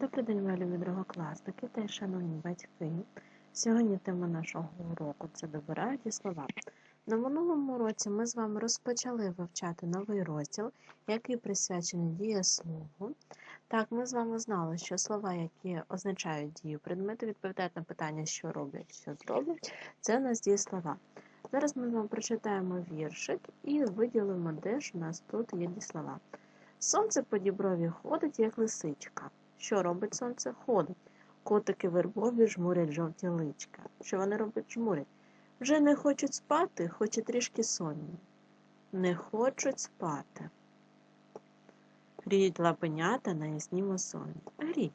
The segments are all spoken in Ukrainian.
Добрий день, мої любі другокласники та шановні батьки. Сьогодні тема нашого уроку це добирають слова. На минулому уроці ми з вами розпочали вивчати новий розділ, який присвячений дієслову. Так, ми з вами знали, що слова, які означають дію предмету, відповідають на питання, що роблять, що зроблять, це у нас дієслова. Зараз ми з вами прочитаємо віршик і виділимо, де ж у нас тут є дієслова. Сонце по діброві ходить, як лисичка. Що робить сонце? Ходить. Котики вербові жмурять жовті личка. Що вони роблять? Жмурять. Вже не хочуть спати, хоч і трішки сонні. Не хочуть спати. Гріють лапенята на яснім осоні. Гріють.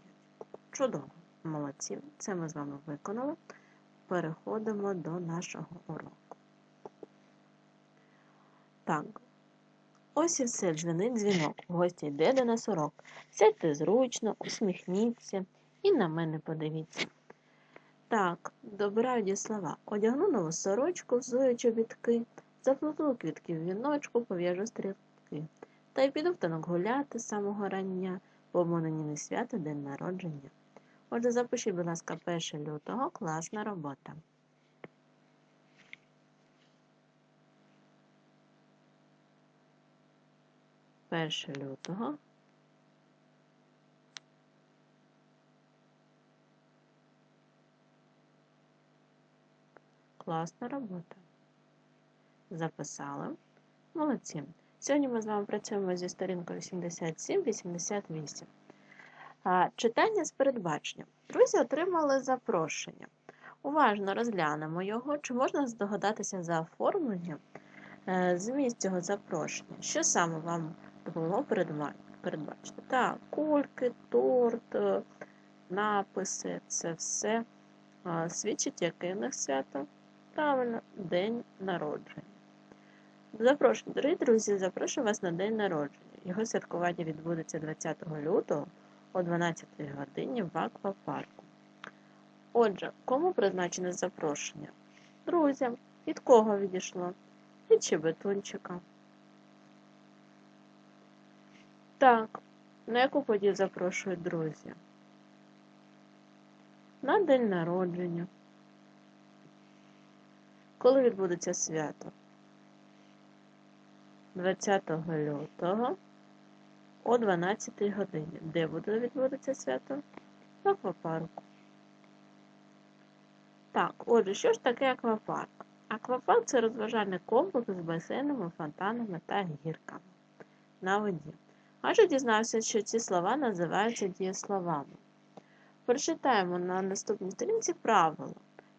Чудово. Молодці. Це ми з вами виконали. Переходимо до нашого уроку. Так, Ось і все, дзвенить дзвінок. Гостя йде до нас урок. Сядьте зручно, усміхніться і на мене подивіться. Так, добирають слова. Одягну нову сорочку, взую чобітки, заплету квітки в віночку, пов'яжу стрілки. Та й піду в танок гуляти з самого рання, бо в мене не свято день народження. Отже, запишіть, будь ласка, 1 лютого класна робота. 1 лютого. Класна робота. Записали. Молодці. Сьогодні ми з вами працюємо зі сторінкою 87-88. Читання з передбаченням. Друзі отримали запрошення. Уважно розглянемо його, чи можна здогадатися за оформленням е, зміст цього запрошення. Що саме вам допомогло передбачити. Так, кульки, торт, е, написи це все свідчить, яке в них свято. Правильно, день народження. Запрошую, дорогі друзі, запрошую вас на день народження. Його святкування відбудеться 20 лютого о 12 годині в аквапарку. Отже, кому призначене запрошення? Друзям. Від кого відійшло? Від Чебетунчика. Так, на яку подію запрошують друзі? На день народження. Коли відбудеться свято? 20 лютого о 12 годині. Де буде відбудеться свято? В аквапарку. Так, отже, що ж таке аквапарк? Аквапарк це розважальний комплекс з басейнами, фонтанами та гірками на воді. Адже дізнався, що ці слова називаються дієсловами. Прочитаємо на наступній сторінці правило.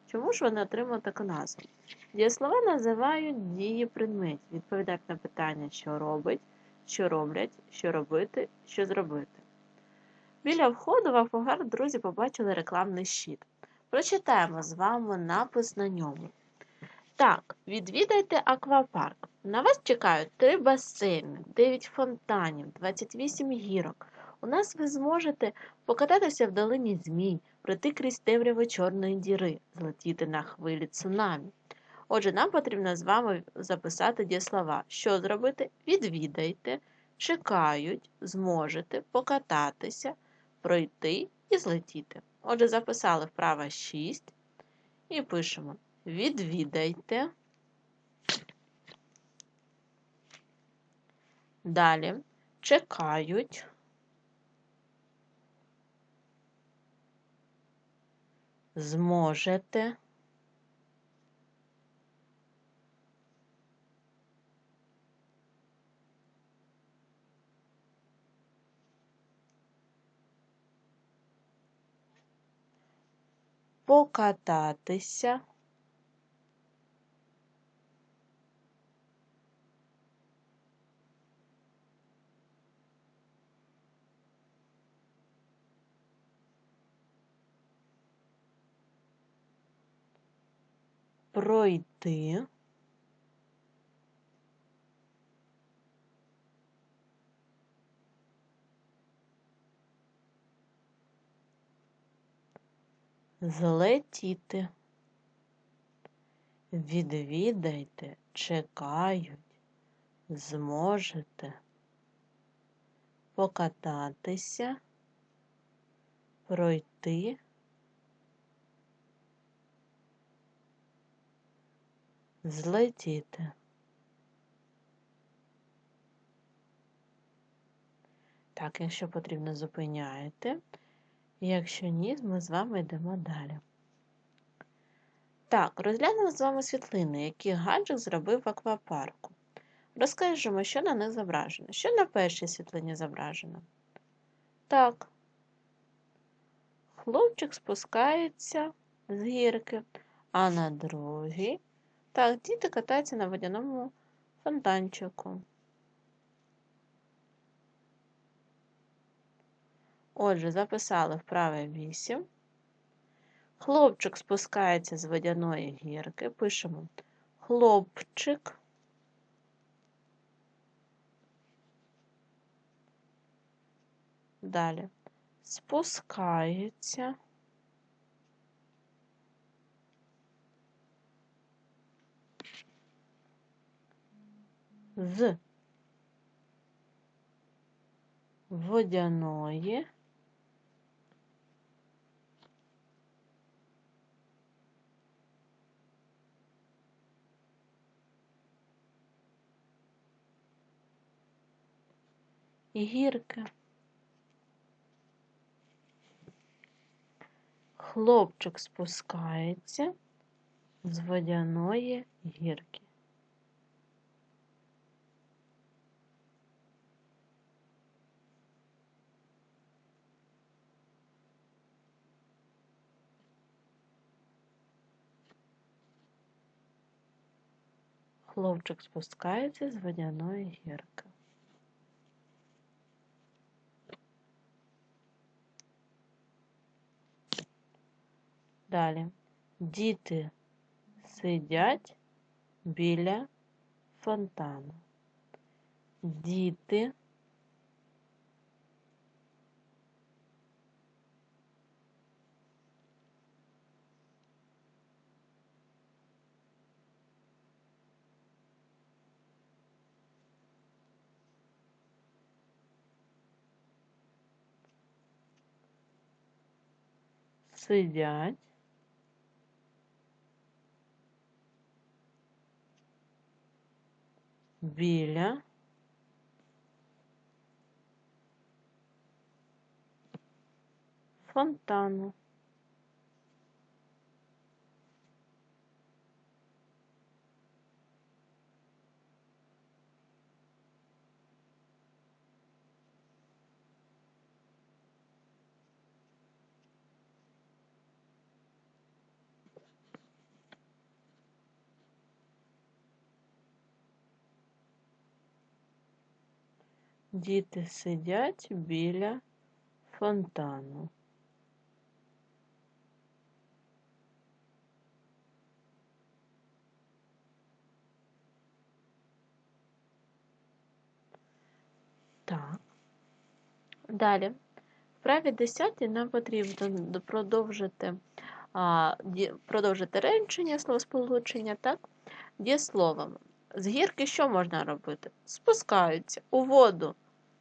Чому ж вони отримали таку назву? Дієслова називають дії предметів, відповідають на питання, що робить, що роблять, що робити, що зробити. Біля входу в Афогар друзі побачили рекламний щит. Прочитаємо з вами напис на ньому. Так, відвідайте аквапарк. На вас чекають три басейни, 9 фонтанів, 28 гірок. У нас ви зможете покататися в долині змій, пройти крізь темряви чорної діри, злетіти на хвилі цунамі. Отже, нам потрібно з вами записати дієслова. Що зробити? Відвідайте, чекають, зможете покататися, пройти і злетіти. Отже, записали вправа 6 і пишемо відвідайте. Далі чекають. Зможете. Покататися. Пройти. Злетіти. Відвідайте, чекають, зможете покататися, пройти, злетіти. Так, якщо потрібно, зупиняєте. Якщо ні, ми з вами йдемо далі. Так, розглянемо з вами світлини, які гаджик зробив в аквапарку. Розкажемо, що на них зображено. Що на першій світлині зображено? Так. Хлопчик спускається з гірки, а на другій. Так, діти катаються на водяному фонтанчику. Отже, записали вправе 8. Хлопчик спускається з водяної гірки. Пишемо хлопчик. Далі спускається. З водяної гірки. Хлопчик спускається з водяної гірки. Хлопчик спускається з водяної гірки. Далі. Діти сидять біля фонтану. Діти сидять біля фонтану. Діти сидять біля фонтану. Так. Далі. В праві 10 нам потрібно продовжити а, продовжити речення словосполучення, так? Дієсловами. З гірки що можна робити? Спускаються у воду,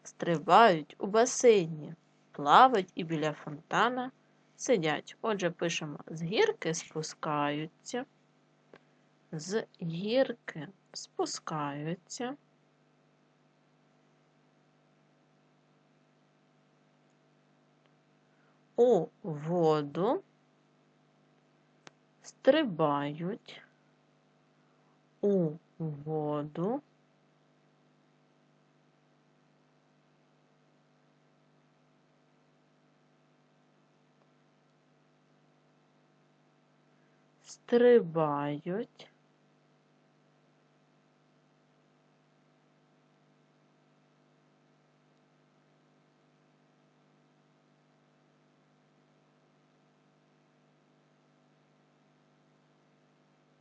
стрибають у басейні, плавають і біля фонтана сидять. Отже, пишемо з гірки спускаються, з гірки спускаються. У воду стрибають у воду стрибають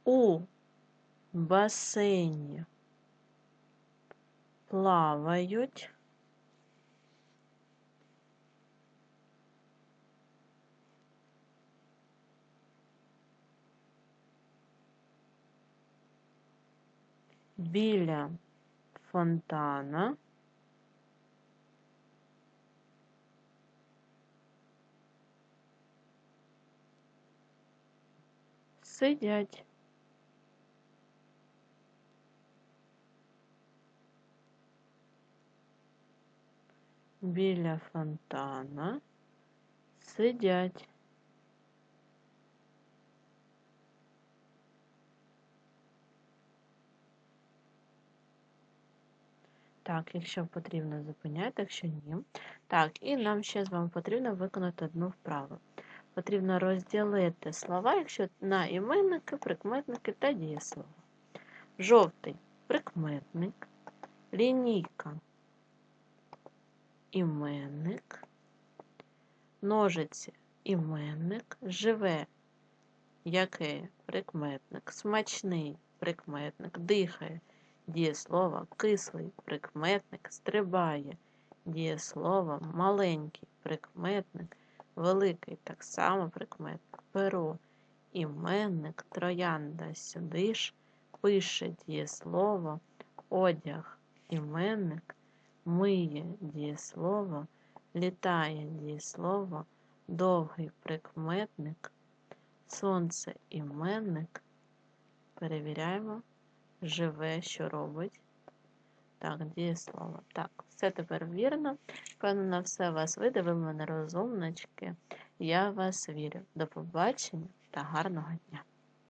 у басейні плавають біля фонтана. Сидять. Біля фонтана сидять. Так, якщо потрібно, зупиняйте, якщо ні. Так, і нам ще з вами потрібно виконати одну вправу. Потрібно розділити слова, якщо на іменники, прикметники та дієслова. Жовтий прикметник, лінійка, іменник, ножиці, іменник, живе, який прикметник, смачний прикметник, дихає дієслово, кислий прикметник, стрибає дієслово, маленький прикметник, великий так само прикметник, перо, іменник, троянда сюди ж, пише дієслово, одяг, іменник, миє дієслово, літає дієслово, довгий прикметник, сонце іменник. Перевіряємо живе, що робить. Так, дієслово. Так, все тепер вірно. Певно, все вас вийде, ви мене розумнички. Я вас вірю. До побачення та гарного дня!